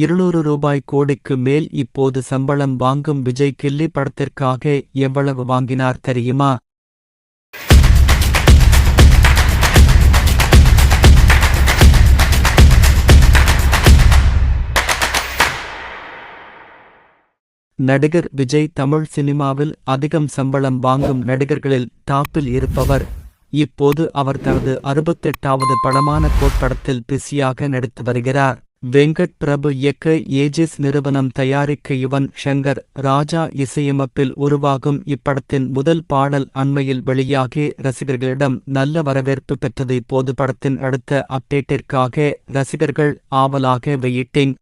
இருநூறு ரூபாய் கோடிக்கு மேல் இப்போது சம்பளம் வாங்கும் விஜய் கில்லி படத்திற்காக எவ்வளவு வாங்கினார் தெரியுமா? நடிகர் விஜய் தமிழ் சினிமாவில் அதிகம் சம்பளம் வாங்கும் நடிகர்களில் டாப்பில் இருப்பவர். இப்போது அவர் தனது அறுபத்தெட்டாவது படமான கோட்படத்தில் பிஸியாக நடித்து வருகிறார். வெங்கட் பிரபு இயக்க ஏஜிஸ் நிறுவனம் தயாரிக்க யுவன் ஷங்கர் ராஜா இசையமைப்பில் உருவாகும் இப்படத்தின் முதல் பாடல் அண்மையில் வெளியாகி ரசிகர்களிடம் நல்ல வரவேற்பு பெற்றது. இப்போது படத்தின் அடுத்த அப்டேட்டிற்காக ரசிகர்கள் ஆவலாக வெயிட்டிங்.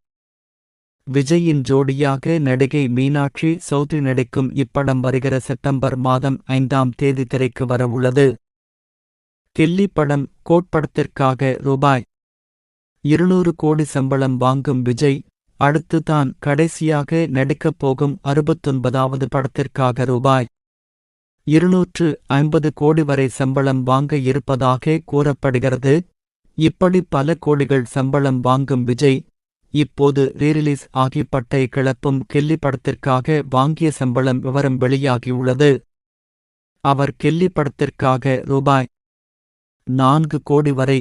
விஜயின் ஜோடியாக நடிகை மீனாட்சி சௌத்ரி நடிக்கும் இப்படம் வருகிற செப்டம்பர் மாதம் ஐந்தாம் தேதி திரைக்கு வரவுள்ளது. தில்லி படம் கோட்படத்திற்காக ரூபாய் இருநூறு கோடி சம்பளம் வாங்கும் விஜய் அடுத்து தான் கடைசியாக நடிக்கப் போகும் அறுபத்தொன்பதாவது படத்திற்காக ரூபாய் இருநூற்று ஐம்பது கோடி வரை சம்பளம் வாங்க இருப்பதாக கூறப்படுகிறது. இப்படி பல கோடிகள் சம்பளம் வாங்கும் விஜய் இப்போது ரீரிலீஸ் ஆகி பட்டை கிளப்பும் கெல்லி படத்திற்காக வாங்கிய சம்பளம் விவரம் வெளியாகியுள்ளது. அவர் கெல்லி படத்திற்காக ரூபாய் நான்கு கோடி வரை